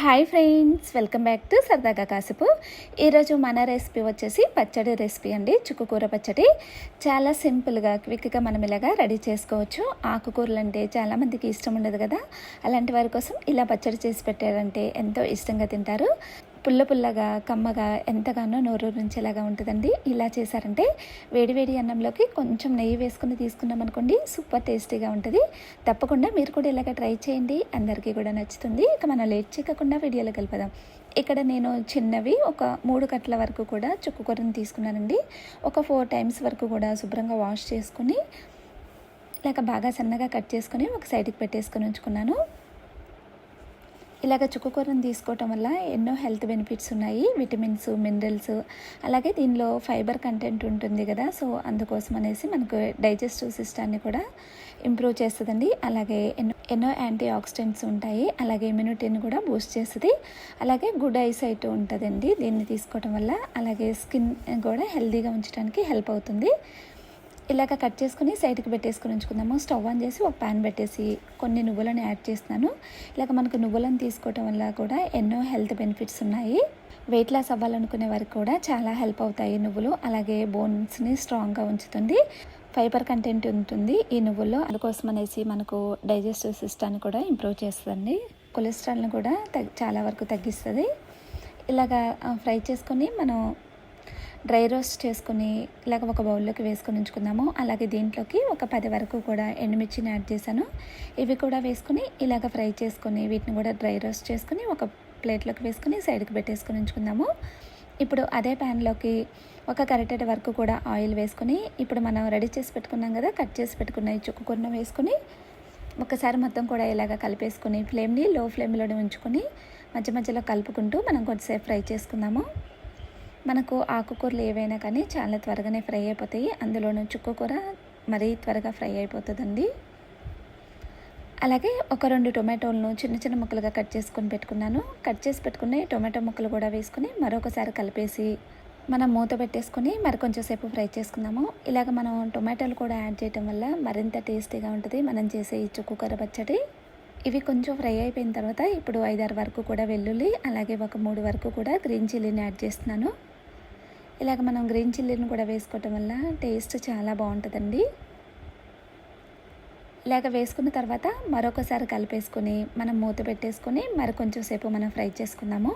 Hi friends welcome back to సరదాగా కాసుపు ఈరోజు మన రెసిపీ వచ్చేసి పచ్చడి రెసిపీ అండి. చుక్కుకూర పచ్చడి. చాలా సింపుల్గా క్విక్గా మనం ఇలాగా రెడీ చేసుకోవచ్చు. ఆకుకూరలు అంటే చాలామందికి ఇష్టం ఉండదు కదా. అలాంటి వారి కోసం ఇలా పచ్చడి చేసి పెట్టారంటే ఎంతో ఇష్టంగా తింటారు. పుల్ల పుల్లగా కమ్మగా ఎంతగానో నోరు నుంచేలాగా ఉంటుందండి. ఇలా చేశారంటే వేడివేడి అన్నంలోకి కొంచెం నెయ్యి వేసుకుని తీసుకున్నాం అనుకోండి సూపర్ టేస్టీగా ఉంటుంది. తప్పకుండా మీరు కూడా ఇలాగ ట్రై చేయండి. అందరికీ కూడా నచ్చుతుంది. ఇక మనం లేట్ చేయకుండా వీడియోలో కలిపదాం. ఇక్కడ నేను చిన్నవి ఒక మూడు కట్ల వరకు కూడా చుక్కుకొరని తీసుకున్నానండి. ఒక ఫోర్ టైమ్స్ వరకు కూడా శుభ్రంగా వాష్ చేసుకుని లేక బాగా సన్నగా కట్ చేసుకొని ఒక సైడ్కి పెట్టేసుకొని ఉంచుకున్నాను. ఇలాగ చుక్కకూరను తీసుకోవటం వల్ల ఎన్నో హెల్త్ బెనిఫిట్స్ ఉన్నాయి. విటమిన్స్ మినరల్స్ అలాగే దీనిలో ఫైబర్ కంటెంట్ ఉంటుంది కదా. సో అందుకోసం అనేసి మనకు డైజెస్టివ్ సిస్టాన్ని కూడా ఇంప్రూవ్ చేస్తుందండి. అలాగే ఎన్నో ఎన్నో యాంటీ ఆక్సిడెంట్స్ ఉంటాయి. అలాగే ఇమ్యూనిటీని కూడా బూస్ట్ చేస్తుంది. అలాగే గుడ్ ఐసైట్ ఉంటుందండి దీన్ని తీసుకోవటం వల్ల. అలాగే స్కిన్ కూడా హెల్తీగా ఉంచడానికి హెల్ప్ అవుతుంది. ఇలాగ కట్ చేసుకుని సైడ్కి పెట్టేసుకుని ఉంచుకుందాము. స్టవ్ ఆన్ చేసి ఒక ప్యాన్ పెట్టేసి కొన్ని నువ్వులను యాడ్ చేస్తున్నాను. ఇలాగ మనకు నువ్వులను తీసుకోవటం వల్ల కూడా ఎన్నో హెల్త్ బెనిఫిట్స్ ఉన్నాయి. వెయిట్ లాస్ అవ్వాలనుకునే వారికి కూడా చాలా హెల్ప్ అవుతాయి నువ్వులు. అలాగే బోన్స్ని స్ట్రాంగ్గా ఉంచుతుంది. ఫైబర్ కంటెంట్ ఉంటుంది ఈ నువ్వుల్లో. అందుకోసం అనేసి మనకు డైజెస్టివ్ సిస్టాన్ని కూడా ఇంప్రూవ్ చేస్తుంది కొలెస్ట్రాల్ని కూడా తగ్గి చాలా వరకు తగ్గిస్తుంది. ఇలాగా ఫ్రై చేసుకొని మనం డ్రై రోస్ట్ చేసుకుని ఇలాగ ఒక బౌల్లోకి వేసుకొని ఉంచుకుందాము. అలాగే దీంట్లోకి ఒక పది వరకు కూడా ఎండుమిర్చిని యాడ్ చేశాను. ఇవి కూడా వేసుకుని ఇలాగ ఫ్రై చేసుకొని వీటిని కూడా డ్రై రోస్ట్ చేసుకుని ఒక ప్లేట్లోకి వేసుకుని సైడ్కి పెట్టేసుకొని ఉంచుకుందాము. ఇప్పుడు అదే ప్యాన్లోకి ఒక కరెటెడ్ వరకు కూడా ఆయిల్ వేసుకొని ఇప్పుడు మనం రెడీ చేసి పెట్టుకున్నాం కదా కట్ చేసి పెట్టుకున్న చుక్కుకున్న వేసుకుని ఒకసారి మొత్తం కూడా ఇలాగ కలిపేసుకొని ఫ్లేమ్ని లో ఫ్లేమ్లోనే ఉంచుకొని మధ్య మధ్యలో కలుపుకుంటూ మనం కొద్దిసేపు ఫ్రై చేసుకుందాము. మనకు ఆకుకూరలు ఏవైనా కానీ చాలా త్వరగానే ఫ్రై అయిపోతాయి. అందులోనూ చుక్కకూర మరీ త్వరగా ఫ్రై అయిపోతుందండి. అలాగే ఒక రెండు టొమాటోలను చిన్న చిన్న ముక్కలుగా కట్ చేసుకొని పెట్టుకున్నాను. కట్ చేసి పెట్టుకుని టొమాటో ముక్కలు కూడా వేసుకుని మరొకసారి కలిపేసి మనం మూత పెట్టేసుకొని మరి కొంచెం సేపు ఫ్రై చేసుకుందాము. ఇలాగ మనం టొమాటోలు కూడా యాడ్ చేయటం వల్ల మరింత టేస్టీగా ఉంటుంది. మనం చేసే ఈ చుక్కకూర పచ్చడి. ఇవి కొంచెం ఫ్రై అయిపోయిన తర్వాత ఇప్పుడు ఐదారు వరకు కూడా వెల్లుల్లి అలాగే ఒక మూడు వరకు కూడా గ్రీన్ చిల్లీని యాడ్ చేస్తున్నాను. ఇలాగ మనం గ్రీన్ చిల్లీని కూడా వేసుకోవటం వల్ల టేస్ట్ చాలా బాగుంటుందండి. ఇలాగ వేసుకున్న తర్వాత మరొకసారి కలిపేసుకొని మనం మూత పెట్టేసుకొని మరి కొంచెం సేపు మనం ఫ్రై చేసుకుందాము.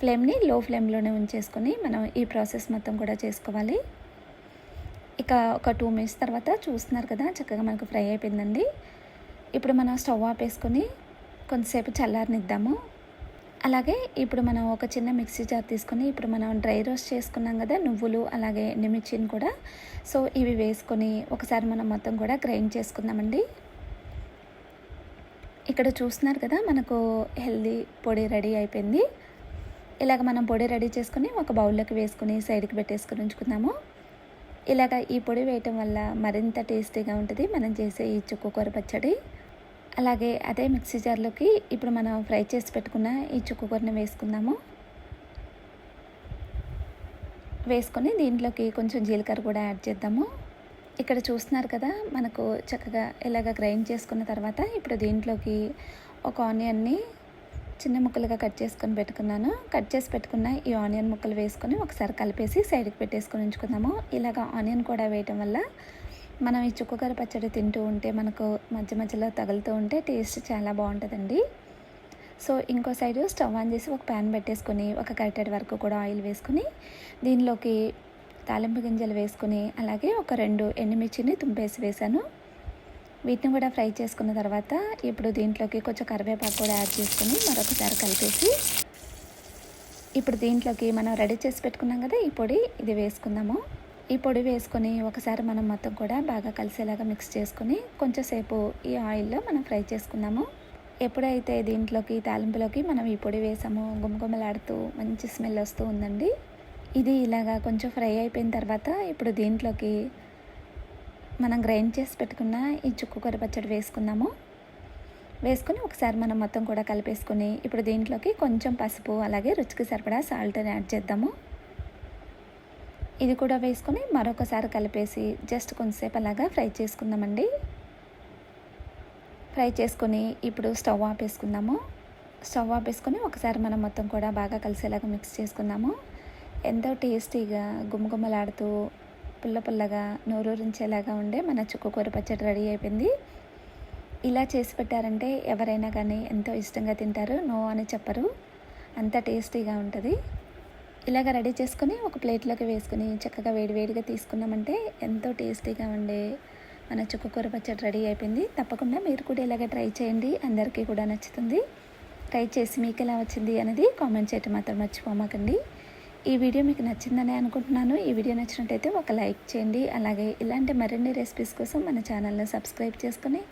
ఫ్లేమ్ని లో ఫ్లేమ్లోనే ఉంచేసుకొని మనం ఈ ప్రాసెస్ మొత్తం కూడా చేసుకోవాలి. ఇక ఒక టూ మినిట్స్ తర్వాత చూస్తున్నారు కదా చక్కగా మనకు ఫ్రై అయిపోయిందండి. ఇప్పుడు మనం స్టవ్ ఆపేసుకొని కొంతసేపు చల్లారనిద్దాము. అలాగే ఇప్పుడు మనం ఒక చిన్న మిక్సీ జార్ తీసుకొని ఇప్పుడు మనం డ్రై రోస్ట్ చేసుకున్నాం కదా నువ్వులు అలాగే ఎండుమిర్చిని కూడా. సో ఇవి వేసుకొని ఒకసారి మనం మొత్తం కూడా గ్రైండ్ చేసుకుందామండి. ఇక్కడ చూస్తున్నారు కదా మనకు హెల్దీ పొడి రెడీ అయిపోయింది. ఇలాగ మనం పొడి రెడీ చేసుకుని ఒక బౌల్లోకి వేసుకుని సైడ్కి పెట్టేసుకుని ఉంచుకుందాము. ఇలాగ ఈ పొడి వేయటం వల్ల మరింత టేస్టీగా ఉంటుంది. మనం చేసే ఈ చుక్కకూర పచ్చడి. అలాగే అదే మిక్సీ జార్లోకి ఇప్పుడు మనం ఫ్రై చేసి పెట్టుకున్న ఈ చుక్కకూరని వేసుకుందాము. వేసుకొని దీంట్లోకి కొంచెం జీలకర్ర కూడా యాడ్ చేద్దాము. ఇక్కడ చూస్తున్నారు కదా మనకు చక్కగా ఇలాగ గ్రైండ్ చేసుకున్న తర్వాత ఇప్పుడు దీంట్లోకి ఒక ఆనియన్ని చిన్న ముక్కలుగా కట్ చేసుకొని పెట్టుకున్నాను. కట్ చేసి పెట్టుకున్న ఈ ఆనియన్ ముక్కలు వేసుకొని ఒకసారి కలిపేసి సైడ్కి పెట్టేసుకొని ఉంచుకుందాము. ఇలాగ ఆనియన్ కూడా వేయటం వల్ల మనం ఈ చుక్కకర పచ్చడి తింటూ ఉంటే మనకు మధ్య మధ్యలో తగులుతూ ఉంటే టేస్ట్ చాలా బాగుంటుందండి. సో ఇంకో సైడు స్టవ్ ఆన్ చేసి ఒక ప్యాన్ పెట్టేసుకొని ఒక కరిటెడ్ వరకు కూడా ఆయిల్ వేసుకుని దీనిలోకి తాలింపు గింజలు వేసుకుని అలాగే ఒక రెండు ఎండుమిర్చిని తుంపేసి వేశాను. వీటిని కూడా ఫ్రై చేసుకున్న తర్వాత ఇప్పుడు దీంట్లోకి కొంచెం కరివేపాకు కూడా యాడ్ చేసుకుని మరొకసారి కలిపేసి ఇప్పుడు దీంట్లోకి మనం రెడీ చేసి పెట్టుకున్నాం కదా ఈ పొడి ఇది వేసుకుందాము. ఈ పొడి వేసుకొని ఒకసారి మనం మొత్తం కూడా బాగా కలిసేలాగా మిక్స్ చేసుకొని కొంచెంసేపు ఈ ఆయిల్లో మనం ఫ్రై చేసుకుందాము. ఎప్పుడైతే దీంట్లోకి తాలింపులోకి మనం ఈ పొడి వేసామో గుమగుమలాడుతూ మంచి స్మెల్ వస్తూ ఉందండి. ఇది ఇలాగా కొంచెం ఫ్రై అయిపోయిన తర్వాత ఇప్పుడు దీంట్లోకి మనం గ్రైండ్ చేసి పెట్టుకున్న ఈ చుక్కకూర పచ్చడి వేసుకుందాము. వేసుకొని ఒకసారి మనం మొత్తం కూడా కలిపేసుకుని ఇప్పుడు దీంట్లోకి కొంచెం పసుపు అలాగే రుచికి సరిపడా సాల్ట్ని యాడ్ చేద్దాము. ఇది కూడా వేసుకొని మరొకసారి కలిపేసి జస్ట్ కొంతసేపు అలాగా ఫ్రై చేసుకుందామండి. ఫ్రై చేసుకొని ఇప్పుడు స్టవ్ ఆపేసుకుందాము స్టవ్ ఆపేసుకొని ఒకసారి మనం మొత్తం కూడా బాగా కలిసేలాగా మిక్స్ చేసుకుందాము. ఎంతో టేస్టీగా గుమగుమలాడుతూ పుల్ల పుల్లగా నోరూరించేలాగా ఉండే మన చుక్కకూర పచ్చడి రెడీ అయిపోయింది. ఇలా చేసి పెట్టారంటే ఎవరైనా కానీ ఎంతో ఇష్టంగా తింటారు నో అని చెప్పరు. అంత టేస్టీగా ఉంటుంది. ఇలాగ రెడీ చేసుకొని ఒక ప్లేట్లోకి వేసుకుని చక్కగా వేడివేడిగా తీసుకున్నామంటే ఎంతో టేస్టీగా ఉండే మన చుక్కకూర పచ్చడి రెడీ అయిపోయింది. తప్పకుండా మీరు కూడా ఇలాగ ట్రై చేయండి. అందరికీ కూడా నచ్చుతుంది. ట్రై చేసి మీకు ఎలా వచ్చింది అనేది కామెంట్ చేయటం మాత్రం మర్చిపోమాకండి. ఈ వీడియో మీకు నచ్చిందని అనుకుంటున్నాను. ఈ వీడియో నచ్చినట్టయితే ఒక లైక్ చేయండి. అలాగే ఇలాంటి మరిన్ని రెసిపీస్ కోసం మన ఛానల్ని సబ్స్క్రైబ్ చేసుకొని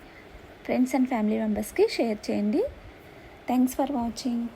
ఫ్రెండ్స్ అండ్ ఫ్యామిలీ మెంబర్స్కి షేర్ చేయండి. Thanks for watching.